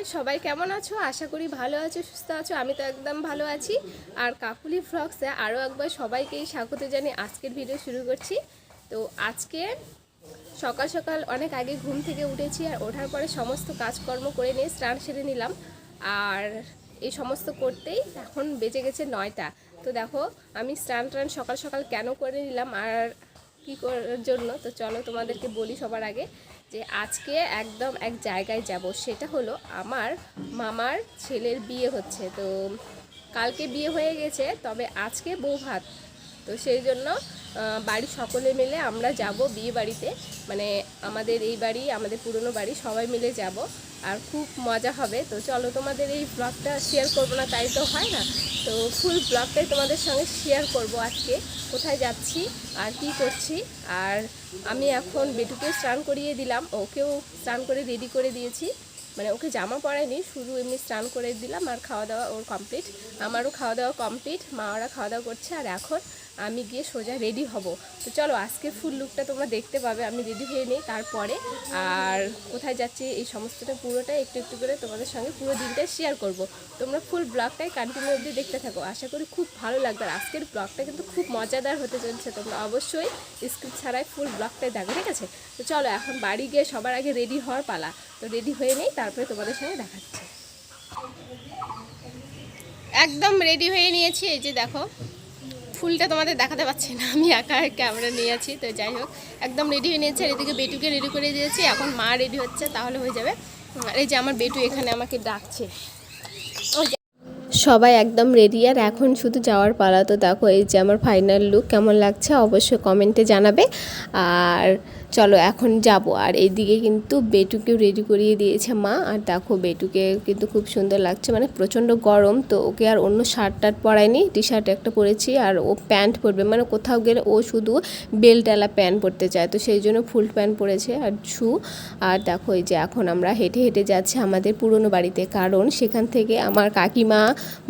Everyone সবাই কেমন আছো? আশা করি ভালো আছো, সুস্থ আছো, আমি তো একদম ভালো আছি। আর কাকুলি ফ্লক্সে আরও একবার সবাইকেই স্বাগত জানিয়ে আজকের ভিডিও শুরু করছি। তো আজকে সকাল সকাল অনেক আগে ঘুম থেকে উঠেছি আর ওঠার পরে সমস্ত কাজকর্ম করে নিয়ে স্নান সেরে নিলাম। আর এই সমস্ত করতেই এখন বেজে গেছে নয়টা। তো দেখো, আমি স্নান টান সকাল সকাল কেন করে নিলাম আর কী করার জন্য? তো চলো তোমাদেরকে বলি সবার আগে। যে আজকে একদম এক জায়গায় যাব, সেটা হলো আমার মামার ছেলের বিয়ে হচ্ছে। তো কালকে বিয়ে হয়ে গেছে, তবে আজকে বউ ভাত তো সেই জন্য বাড়ির সকলে মিলে আমরা যাব বিয়ে বাড়িতে। মানে আমাদের এই বাড়ি, আমাদের পুরনো বাড়ি, সবাই মিলে যাব। আর খুব মজা হবে। তো চলো তোমাদের এই ব্লগটা শেয়ার করব না, তাই তো হয় না? তো ফুল ব্লগটাই তোমাদের সঙ্গে শেয়ার করব আজকে। কোথায় যাচ্ছি, আর কি করছি, আর আমি এখন বেটুকেও স্নান করিয়ে দিলাম। ওকেও স্নান করে রেডি করে দিয়েছি। মানে ওকে জামা পরাইনি, শুধু এমনি স্নান করে দিলাম আর খাওয়া দাওয়া ওর কমপ্লিট আমারও খাওয়া দাওয়া কমপ্লিট মা ওরা খাওয়া দাওয়া করছে আর এখন আমি গিয়ে সোজা রেডি হব। তো চলো আজকে ফুল লুকটা তোমরা দেখতে পাবে, আমি রেডি হয়ে নিই তারপরে। আর কোথায় যাচ্ছি, এই সমস্তটা পুরোটাই একটু একটু করে তোমাদের সঙ্গে পুরো দিনটা শেয়ার করব। তোমরা ফুল ব্লগটাই কন্টিনিউ অবধি দেখতে থাকো। আশা করি খুব ভালো লাগবে আর আজকের ব্লগটা কিন্তু খুব মজাদার হতে চলছে। তোমরা অবশ্যই স্ক্রিপ্ট ছাড়াই ফুল ব্লগটাই দেখো, ঠিক আছে? তো চলো, এখন বাড়ি গিয়ে সবার আগে রেডি হওয়ার পালা। তো রেডি হয়ে নেই তারপরে তোমাদের সঙ্গে দেখাচ্ছি। একদম রেডি হয়ে নিয়েছি, এই যে দেখো। ফুলটা তোমাদের দেখাতে পাচ্ছি না, আমি একা ক্যামেরা নিয়ে আছি, তো যাই হোক, একদম রেডি হয়ে নিয়েছি, আর এদিকে বেটুকে রেডি করে দিয়েছি, এখন মা রেডি হচ্ছে, তাহলে হয়ে যাবে। আর এই যে আমার বেটু এখানে আমাকে ডাকছে। সবাই একদম রেডি আর এখন শুধু যাওয়ার পালা, তো দেখো এই যে আমার ফাইনাল লুক কেমন লাগছে, অবশ্যই কমেন্টে জানাবে। আর চলো এখন যাব। আর এইদিকে কিন্তু বেটুকেও রেডি করিয়ে দিয়েছে মা। আর দেখো বেটুকে কিন্তু খুব সুন্দর লাগছে। মানে প্রচণ্ড গরম, তো ওকে আর অন্য শার্ট টার্ট পরায়নি। টি শার্ট একটা পরেছি আর ও প্যান্ট পরবে। মানে কোথাও গেলে ও শুধু বেলটালা প্যান্ট পরতে চায়। তো সেই জন্য ফুল প্যান্ট পরেছে আর শু আর দেখো এই যে এখন আমরা হেঁটে হেঁটে যাচ্ছি আমাদের পুরনো বাড়িতে। কারণ সেখান থেকে আমার কাকিমা,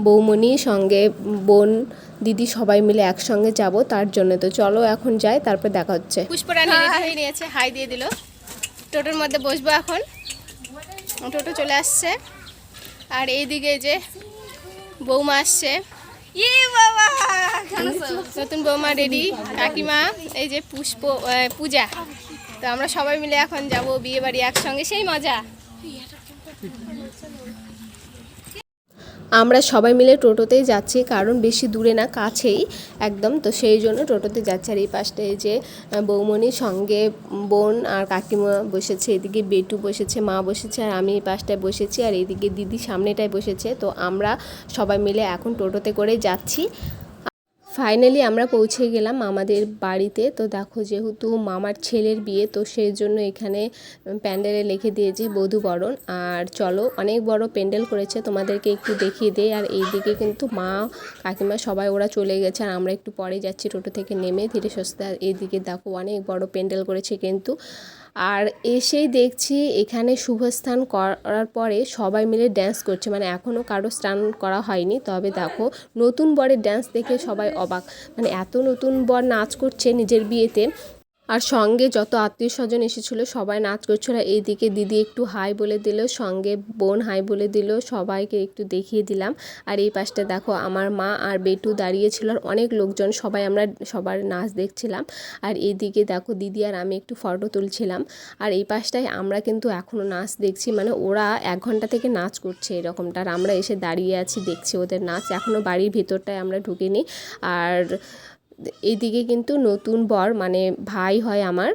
বৌমণি, সঙ্গে বোন দিদি সবাই মিলে একসঙ্গে যাব তার জন্য। তো চলো এখন যাই তারপর দেখা হচ্ছে। পুষ্পরানী হয়ে নিয়েছে হাই দিয়ে দিল। টোটোর মধ্যে বসবো এখন। টোটো চলে আসছে। আর এইদিকে যে বৌমা আসছে। বাবা নতুন বৌমা রেডি কাকিমা এই যে পুষ্প পূজা। তো আমরা সবাই মিলে এখন যাব বিয়ে বাড়ি একসঙ্গে সেই মজা। আমরা সবাই মিলে টোটোতেই যাচ্ছি, কারণ বেশি দূরে না, কাছেই একদম। তো সেই জন্য টোটোতে যাচ্ছি। আর এই পাশটায় যে বৌমনির সঙ্গে বোন আর কাকিমা বসেছে, এদিকে বেটু বসেছে, মা বসেছে, আর আমি এই পাশটায় বসেছি, আর এদিকে দিদি সামনেটায় বসেছে। তো আমরা সবাই মিলে এখন টোটোতে করে যাচ্ছি। ফাইনালি আমরা পৌঁছে গেলাম আমাদের বাড়িতে। তো দেখো যেহেতু মামার ছেলের বিয়ে, তো সেই জন্য এখানে প্যান্ডেলে লিখে দিয়েছে বধূবরণ আর চলো, অনেক বড় প্যান্ডেল করেছে, তোমাদেরকে একটু দেখিয়ে দেয় আর এইদিকে কিন্তু মা কাকিমা সবাই ওরা চলে গেছে, আর আমরা একটু পরে যাচ্ছি টোটো থেকে নেমে ধীরে সুস্থে এইদিকে দেখো অনেক বড় প্যান্ডেল করেছে কিন্তু। আর এসেই দেখছি এখানে শুভস্থান করার পরে সবাই মিলে ড্যান্স করছে। মানে এখনও কারও স্নান করা হয়নি, তবে দেখো নতুন বরের ড্যান্স দেখে সবাই অবাক। মানে এত নতুন বর নাচ করছে নিজের বিয়েতে। আর সঙ্গে যত আত্মীয় স্বজন এসেছিল, সবাই নাচ করছিল। এইদিকে দিদি একটু হাই বলে দিল, সঙ্গে বোন হাই বলে দিল, সবাইকে একটু দেখিয়ে দিলাম। আর এই পাশটা দেখো, আমার মা আর বেটু দাঁড়িয়েছিল আর অনেক লোকজন, সবাই আমরা সবার নাচ দেখছিলাম। আর এইদিকে দেখো দিদি আর আমি একটু ফটো তুলছিলাম। আর এই পাশটায় আমরা কিন্তু এখনও নাচ দেখছি মানে ওরা এক ঘণ্টা থেকে নাচ করছে এরকমটা। আর আমরা এসে দাঁড়িয়ে আছি, দেখছি ওদের নাচ। এখনও বাড়ির ভিতরটায় আমরা ঢুকিনি। আর এইদিকে কিন্তু নতুন বর মানে ভাই হয় আমার।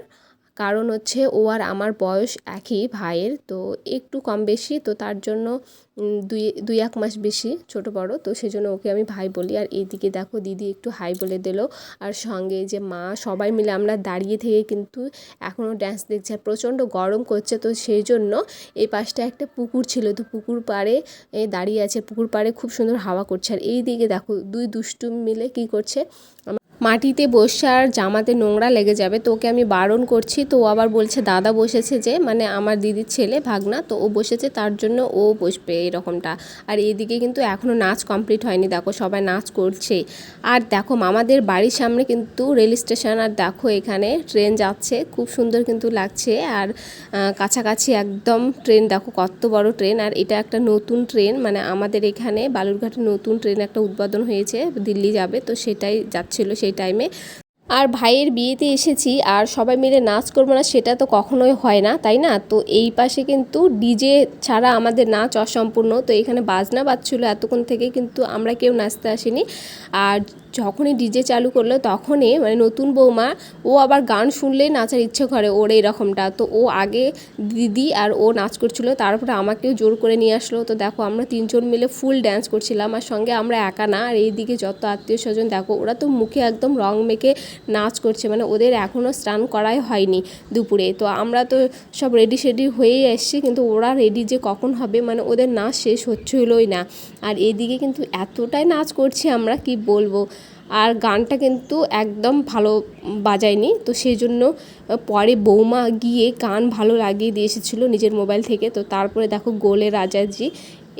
কারণ হচ্ছে ও আর আমার বয়স একই ভাইয়ের, তো একটু কম বেশি, তো তার জন্য দুই দুই এক মাস বেশি ছোট বড়, তো সেই জন্য ওকে আমি ভাই বলি। আর এইদিকে দেখো দিদি একটু হাই বলে দিল। আর সঙ্গে যে মা, সবাই মিলে আমরা দাঁড়িয়ে থেকে কিন্তু এখনও ড্যান্স দেখছি। আর প্রচণ্ড গরম করছে, তো সেই জন্য এই পাশটা একটা পুকুর ছিল, তো পুকুর পাড়ে দাঁড়িয়ে আছে। পুকুর পাড়ে খুব সুন্দর হাওয়া করছে। আর এই দিকে দেখো দুই দুষ্টু মিলে কি করছে মাটিতে বসে আর জামাতে নোংরা লেগে যাবে তো ওকে আমি বারণ করছি। তো ও আবার বলছে, দাদা বসেছে যে মানে আমার দিদির ছেলে ভাগনা, তো ও বসেছে, তার জন্য ও বসবে এরকমটা। আর এদিকে কিন্তু এখনও নাচ কমপ্লিট হয়নি, দেখো সবাই নাচ করছে। আর দেখো, মামাদের বাড়ির সামনে কিন্তু রেল স্টেশন, আর দেখো এখানে ট্রেন যাচ্ছে, খুব সুন্দর কিন্তু লাগছে। আর কাছাকাছি একদম ট্রেন, দেখো কত বড় ট্রেন। আর এটা একটা নতুন ট্রেন মানে আমাদের এখানে বালুরঘাটে নতুন ট্রেন একটা উদ্বোধন হয়েছে, দিল্লি যাবে, তো সেটাই যাচ্ছিল সেই টাইমে আর ভাইয়ের বিয়েতে এসেছি, আর সবাই মিলে নাচ করব না, সেটা তো কখনোই হয় না, তাই না? তো এই পাশে কিন্তু ডিজে ছাড়া আমাদের নাচ অসম্পূর্ণ। তো এখানে বাজনা বাজছিল, এতক্ষণ থেকে কিন্তু আমরা কেউ নাচতে আসিনি। আর যখনই ডিজে চালু করল, তখনই মানে নতুন বৌমা, ও আবার গান শুনলেই নাচার ইচ্ছে করে ওর এরকমটা তো ও আগে দিদি আর ও নাচ করছিল, তারপরে আমাকেও জোর করে নিয়ে আসলো। তো দেখো, আমরা তিনজন মিলে ফুল ড্যান্স করছিলাম, আর সঙ্গে আমরা একা না, আর এইদিকে যত আত্মীয় স্বজন দেখো, ওরা তো মুখে একদম রং মেখে নাচ করছে মানে ওদের এখনও স্নান করাই হয়নি দুপুরে। তো আমরা তো সব রেডি সেডি হয়েই এসছি, কিন্তু ওরা রেডি যে কখন হবে মানে ওদের নাচ শেষ হচ্ছিলই না। আর এদিকে কিন্তু এতটাই নাচ করছি আমরা, কি বলব? আর গানটা কিন্তু একদম ভালো বাজায়নি। তো সেই জন্য পরে বৌমা গিয়ে গান ভালো লাগিয়ে দিয়ে এসেছিল নিজের মোবাইল থেকে। তো তারপরে দেখো গোলে রাজাজি।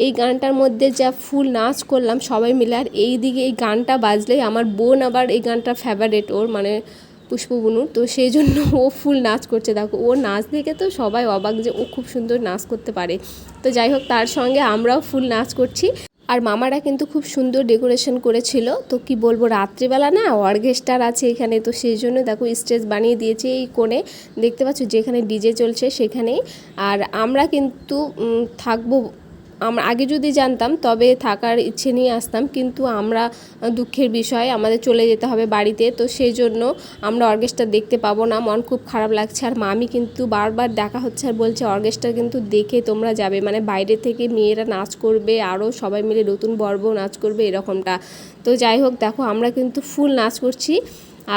এই গানটার মধ্যে যা ফুল নাচ করলাম সবাই মিলে। আর এই দিকে এই গানটা বাজলেই আমার বোন আবার এই গানটা ফেভারেট ওর মানে পুষ্পবনু। তো সেই জন্য ও ফুল নাচ করছে। দেখো, ও নাচ দেখে তো সবাই অবাক যে ও খুব সুন্দর নাচ করতে পারে। তো যাই হোক, তার সঙ্গে আমরাও ফুল নাচ করছি। আর মামারা কিন্তু খুব সুন্দর ডেকোরেশন করেছিল। তো কি বলব, রাত্রিবেলা না অর্কেস্ট্রার আছে এখানে, তো সেই জন্য দেখো স্টেজ বানিয়ে দিয়েছে এই কোণে। দেখতে পাচ্ছ যেখানে ডিজে চলছে সেখানেই। আর আমরা কিন্তু থাকব আমরা আগে যদি জানতাম, তবে থাকার ইচ্ছে নিয়ে আসতাম। কিন্তু আমরা দুঃখের বিষয়, আমাদের চলে যেতে হবে বাড়িতে। তো সেই জন্য আমরা অর্কেস্ট্রা দেখতে পাবো না। মন খুব খারাপ লাগছে। আর মামি কিন্তু বারবার দেখা হচ্ছে আর বলছে, অর্কেস্ট্রা কিন্তু দেখে তোমরা যাবে। মানে বাইরে থেকে মেয়েরা নাচ করবে, আরও সবাই মিলে নতুন বর্ব নাচ করবে এরকমটা। তো যাই হোক, দেখো আমরা কিন্তু ফুল নাচ করছি।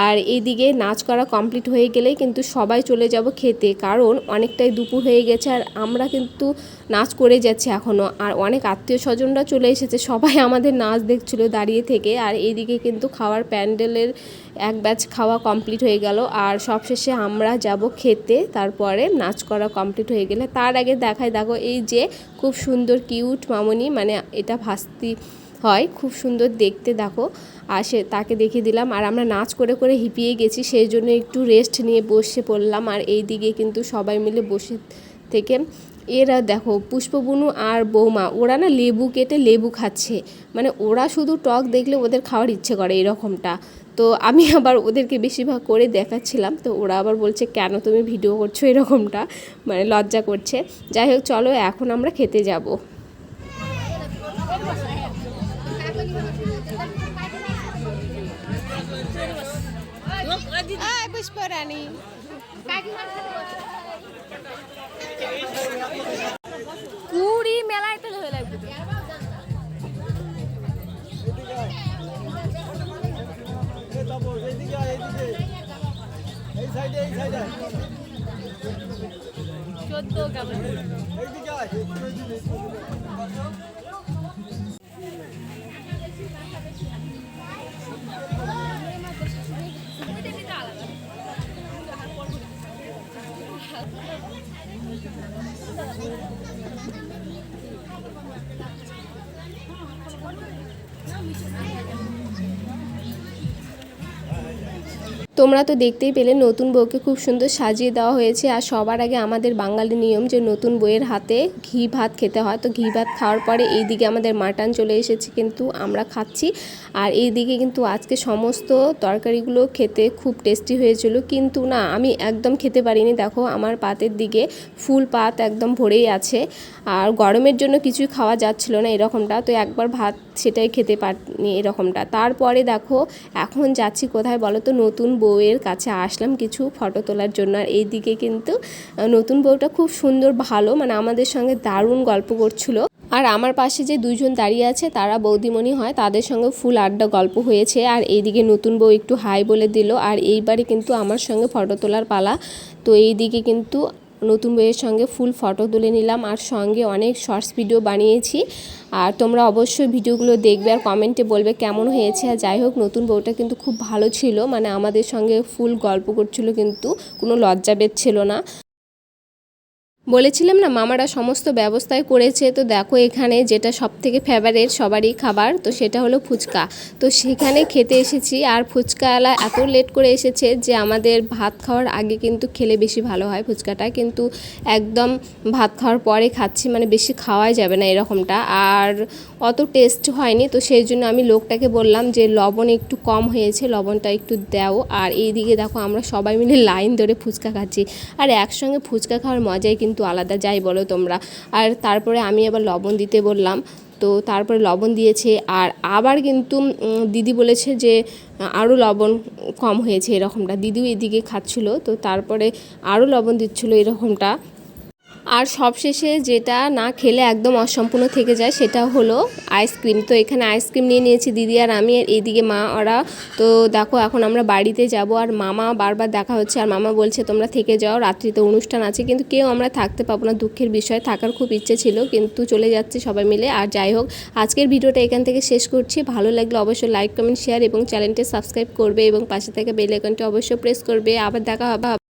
আর এইদিকে নাচ করা কমপ্লিট হয়ে গেলেই কিন্তু সবাই চলে যাব খেতে, কারণ অনেকটাই দুপুর হয়ে গেছে আর আমরা কিন্তু নাচ করে যাচ্ছি এখনও আর অনেক আত্মীয় স্বজনরা চলে এসেছে, সবাই আমাদের নাচ দেখছিল দাঁড়িয়ে থেকে। আর এইদিকে কিন্তু খাওয়ার প্যান্ডেলের এক ব্যাচ খাওয়া কমপ্লিট হয়ে গেল। আর সবশেষে আমরা যাব খেতে, তারপরে নাচ করা কমপ্লিট হয়ে গেলে। তার আগে দেখায় দেখো এই যে খুব সুন্দর কিউট মামনি মানে এটা ভাস্তি হয়, খুব সুন্দর দেখতে, দেখো। আর সে তাকে দেখিয়ে দিলাম। আর আমরা নাচ করে করে হিপিয়ে গেছি, সেই জন্য একটু রেস্ট নিয়ে বসে পড়লাম। আর এই দিকে কিন্তু সবাই মিলে বসে থেকে এরা দেখো, পুষ্পবনু আর বৌমা, ওরা না লেবু কেটে লেবু খাচ্ছে। মানে ওরা শুধু টক দেখলে ওদের খাওয়ার ইচ্ছে করে এরকমটা। তো আমি আবার ওদেরকে বেশিরভাগ করে দেখাচ্ছিলাম। তো ওরা আবার বলছে, কেন তুমি ভিডিও করছ এরকমটা? মানে লজ্জা করছে। যাই হোক, চলো এখন আমরা খেতে যাব। পুষ্পরানী কুড়ি মেলায় তো হয়ে লাগবে। চোদ্দ কেমন Thank you. তোমরা তো দেখতেই পেলে নতুন বউকে খুব সুন্দর সাজিয়ে দেওয়া হয়েছে আর সবার আগে আমাদের বাঙালি নিয়ম যে নতুন বউয়ের হাতে ঘি ভাত খেতে হয়। তো ঘি ভাত খাওয়ার পরে এইদিকে আমাদের মাটন চলে এসেছে কিন্তু আমরা খাচ্ছি। আর এইদিকে কিন্তু আজকে সমস্ত তরকারিগুলো খেতে খুব টেস্টি হয়েছিল। কিন্তু না, আমি একদম খেতে পারিনি। দেখো, আমার পাতের দিকে ফুল পাত একদম ভরেই আছে। আর গরমের জন্য কিছুই খাওয়া যাচ্ছিল না এরকমটা। তো একবার ভাত সেটাই খেতে পারিনি এরকমটা। তারপরে দেখো, এখন যাচ্ছি কোথায় বলো তো? নতুন বউয়ের কাছে আসলাম কিছু ফটো তোলার জন্য। আর এইদিকে কিন্তু নতুন বউটা খুব সুন্দর, ভালো মানে আমাদের সঙ্গে দারুণ গল্প করছিল। আর আমার পাশে যে দুজন দাঁড়িয়ে আছে, তারা বৌদিমণি হয়, তাদের সঙ্গে ফুল আড্ডা গল্প হয়েছে। আর এইদিকে নতুন বউ একটু হাই বলে দিল। আর এইবারে কিন্তু আমার সঙ্গে ফটো তোলার পালা। তো এইদিকে কিন্তু নতুন বইয়ের সঙ্গে ফুল ফটো তুলে নিলাম আর সঙ্গে অনেক শর্টস ভিডিও বানিয়েছি। আর তোমরা অবশ্যই ভিডিওগুলো দেখবে আর কমেন্টে বলবে কেমন হয়েছে। আর যাই হোক, নতুন বউটা কিন্তু খুব ভালো ছিল। মানে আমাদের সঙ্গে ফুল গল্প করছিল কিন্তু কোনো লজ্জাবেদ ছিল না। বলেছিলাম না, মামারা সমস্ত ব্যবস্থায় করেছে। তো দেখো এখানে যেটা সব থেকে ফেভারেট সবারই খাবার, তো সেটা হলো ফুচকা। তো সেখানে খেতে এসেছি। আর ফুচকাওয়ালা এত লেট করে এসেছে যে আমাদের ভাত খাওয়ার আগে কিন্তু খেলে বেশি ভালো হয় ফুচকাটা। কিন্তু একদম ভাত খাওয়ার পরে খাচ্ছি মানে বেশি খাওয়াই যাবে না এরকমটা। আর অত টেস্ট হয়নি, তো সেই জন্য আমি লোকটাকে বললাম যে, লবণ একটু কম হয়েছে, লবণটা একটু দাও। আর এইদিকে দেখো আমরা সবাই মিলে লাইন ধরে ফুচকা খাচ্ছি। আর একসঙ্গে ফুচকা খাওয়ার মজাই কিন্তু আলাদা, যাই বলো তোমরা। আর তারপরে আমি আবার লবণ দিতে বললাম। তো তারপরে লবণ দিয়েছে। আর আবার কিন্তু দিদি বলেছে যে, আরও লবণ কম হয়েছে এরকমটা। দিদিও এদিকে খাচ্ছিল। তো তারপরে আরও লবণ দিচ্ছিল এরকমটা। আর সবশেষে যেটা না খেলে একদম অসম্পূর্ণ থেকে যায় সেটা হলো আইসক্রিম। তো এখানে আইসক্রিম নিয়ে নিয়েছি দিদি আর আমি, আর এইদিকে মা ওরা। তো দেখো এখন আমরা বাড়িতে যাব আর মামা বারবার দেখা হচ্ছে আর মামা বলছে, তোমরা থেকে যাও, রাত্রিতে অনুষ্ঠান আছে। কিন্তু কেউ আমরা থাকতে পাবো না, দুঃখের বিষয়। থাকার খুব ইচ্ছে ছিল, কিন্তু চলে যাচ্ছে সবাই মিলে। আর যাই হোক, আজকের ভিডিওটা এখান থেকে শেষ করছি। ভালো লাগলে অবশ্যই লাইক কমেন্ট শেয়ার এবং চ্যানেলটি সাবস্ক্রাইব করবে এবং পাশে থেকে বেল আইকনটি অবশ্যই প্রেস করবে। আবার দেখা হবে